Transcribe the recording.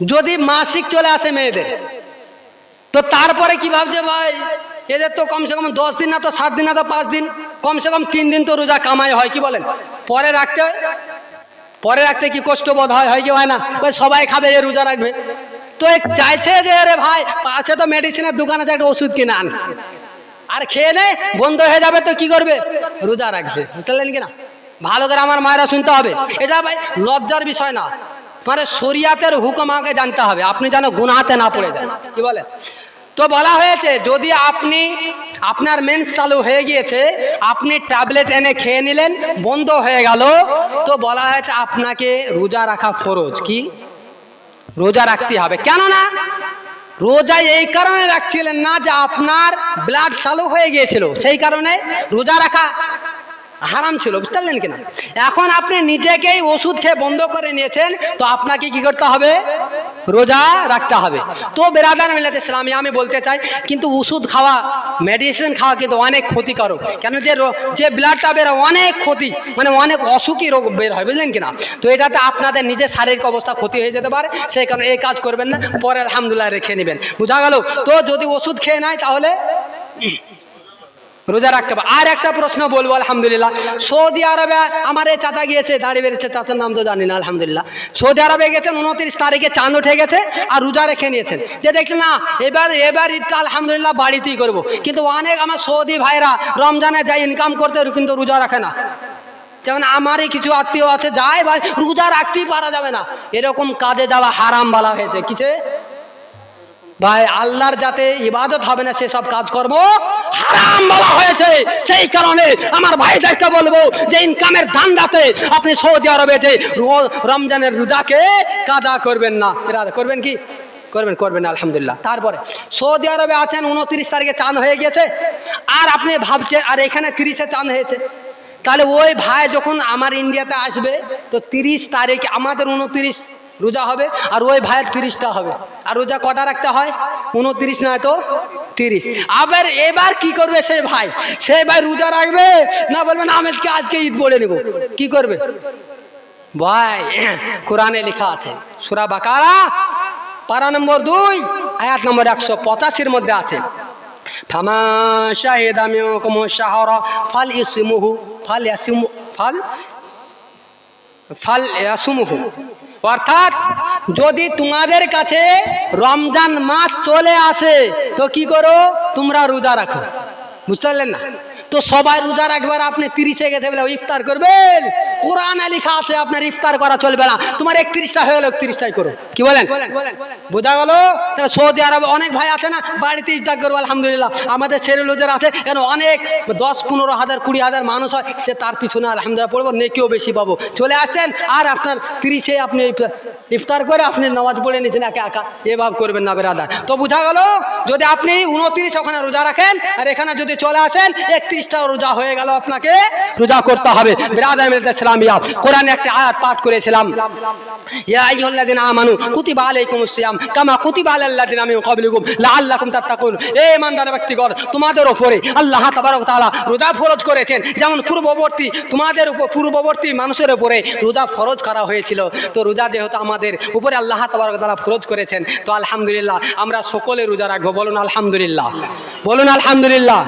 যদি মাসিক চলে আসে মেয়েদের, তো তারপরে কি ভাবছে ভাই? এদের তো কমসে কম দশ দিন না তো সাত দিন না তো পাঁচ দিন, কমসে কম তিন দিন তো রোজা কামাই হয়, কি বলেন? পরে রাখতে হয়? পরে রাখতে কি কষ্ট বোধ হয়? হয় কি হয় না? সবাই খাবে, এ রোজা রাখবে। তো চাইছে যে, আরে ভাই, পাশে তো মেডিসিনের দোকান আছে, একটা ওষুধ কিনে আন। আর খেয়ে নে, বন্ধ হয়ে যাবে তো কি করবে? রোজা রাখবে। বুঝতে পারলেন কিনা ভালো করে আমার মায়েরা শুনতে হবে। এটা ভাই লজ্জার বিষয় না। মানে শরিয়াতের হুকুম আগে জানতে হবে। আপনি যেন গুনাহাতে না পড়ে যান। কি বলে? তো বলা হয়েছে, যদি আপনি, আপনার মেন্স চালু হয়ে গিয়েছে, আপনি ট্যাবলেট এনে খেয়ে নিলেন, বন্ধ হয়ে গেল, তো বলা হয়েছে আপনাকে রোজা রাখা ফরজ। কি? রোজা রাখতে হবে। কেননা রোজা এই কারণে রাখছিলেন না যে আপনার ব্লাড চালু হয়ে গিয়েছিল। সেই কারণে রোজা রাখা হারাম ছিল, বুঝতে পারলেন কিনা? এখন আপনি নিজেকেই ওষুধ খেয়ে বন্ধ করে নিয়েছেন, তো আপনাকে কি করতে হবে? রোজা রাখতে হবে। তো বেরাদার মিলাতে ইসলামী আমি বলতে চাই, কিন্তু ওষুধ খাওয়া মেডিসিন খাওয়া কিন্তু অনেক ক্ষতিকারক। কেন যে যে ব্লাডটা বের অনেক ক্ষতি মানে অনেক অসুখী রোগ বের হয়, বুঝলেন কিনা? তো এটাতে আপনাদের নিজের শারীরিক অবস্থা ক্ষতি হয়ে যেতে পারে, সেই কারণে এই কাজ করবেন না, পরে আলহামদুলিল্লাহ রেখে নেবেন। বুঝা গেল? তো যদি ওষুধ খেয়ে নেয় তাহলে? রোজা রাখতে পারে আর একটা প্রশ্ন বলব, আলহামদুলিল্লাহ। সৌদি আরবে আমার এই চাচা গিয়েছে, দাঁড়িয়ে বেড়েছে, চাচার নাম তো জানি না, আলহামদুলিল্লাহ। সৌদি আরবে গেছেন, উনত্রিশ তারিখে চাঁদ উঠে গেছে আর রোজা রেখে নিয়েছেন। যে দেখলেন না, এবার এবার ঈদটা আলহামদুলিল্লাহ বাড়িতেই করব। কিন্তু অনেক আমার সৌদি ভাইরা রমজানে যায় ইনকাম করতে, কিন্তু রোজা রাখে না। যেমন আমারই কিছু আত্মীয় আছে, যায় ভাই, রোজা রাখতেই পারা যাবে না। এরকম কাজে যাওয়া হারাম বলা হয়েছে। কিসে? ভাই, আল্লাহর যাতে ইবাদত হবে না, সেসব কাজকর্ম হারাম বলা হয়েছে। সেই কারণে আমার ভাই ভাইদেরকে বলব যে ইনকামের ধান্দাতে আপনি সৌদি আরবে যে রমজানের রোজাকে কাদা করবেন না। করবেন কি? করবেন করবেন আলহামদুলিল্লাহ। তারপরে, সৌদি আরবে আছেন, উনত্রিশ তারিখে চাঁদ হয়ে গেছে আর আপনি ভাবছেন, আর এখানে তিরিশে চাঁদ হয়েছে। তাহলে ওই ভাই যখন আমার ইন্ডিয়াতে আসবে, তো তিরিশ তারিখ আমাদের উনত্রিশ রোজা হবে আর ওই ভাইয়ের তিরিশটা হবে। আর রোজা কটা রাখতে হয়? উনত্রিশ নয় তো তিরিশ। আবার এবার কি করবে সে ভাই? সে ভাই রোজা রাখবে না বলবে, না আমি আজকে ঈদ বলে নেব। কি করবে? ভাই, কোরআনে লেখা আছে, সুরা বাকারা, পারা নম্বর দুই, আয়াত নম্বর একশো পঁচাশির মধ্যে আছে। ফাল ফাল ফাল অর্থাৎ যদি তোমাদের কাছে রমজান মাস চলে আসে, তো কি করো? তোমরা রোজা রাখো। বুঝতে পারলেন না? তো সবাই রোজা রাখবার আপনি তিরিশে গেছে বলে ইফতার করবেন কোরআনে লেখা আছে, আপনার ইফতার করা চলবে না। তোমার একত্রিশটা হয়ে গেল, একত্রিশটাই করো। কি বলেন? বোঝা গেল? তাহলে সৌদি আরবে অনেক ভাই আছে না, বাড়িতে ইফতার করব, আলহামদুলিল্লাহ। আমাদের ছেলেলোদের আছে কেন অনেক দশ, পনেরো হাজার, কুড়ি হাজার মানুষ হয়, সে তার পিছনে আলহামদুলিল্লাহ পড়ব, নেকেও বেশি পাবো। চলে আসেন, আর আপনার তিরিশে আপনি ইফতার- করে আপনি নামাজ পড়ে নিয়েছেন, একা একা। এভাবে করবেন না, বেরাদার। তো বোঝা গেল, যদি আপনি উনত্রিশ ওখানে রোজা রাখেন, আর এখানে যদি চলে আসেন একত্রিশটা রোজা হয়ে গেল আপনাকে, রোজা করতে হবে। ইসলামিয়া, কোরআনে একটা আয়াত পাঠ করেছিলাম। ইয়া মিন যেমন পূর্ববর্তী, তোমাদের উপর পূর্ববর্তী মানুষের রোজা ফরজ করা হয়েছিল। তো রোজা যেহেতু আমাদের উপরে আল্লাহ ফরজ করেছেন, তো আলহামদুলিল্লাহ আমরা সকলে রোজা রাখব। বলুন আলহামদুলিল্লাহ। বলুন আলহামদুলিল্লাহ।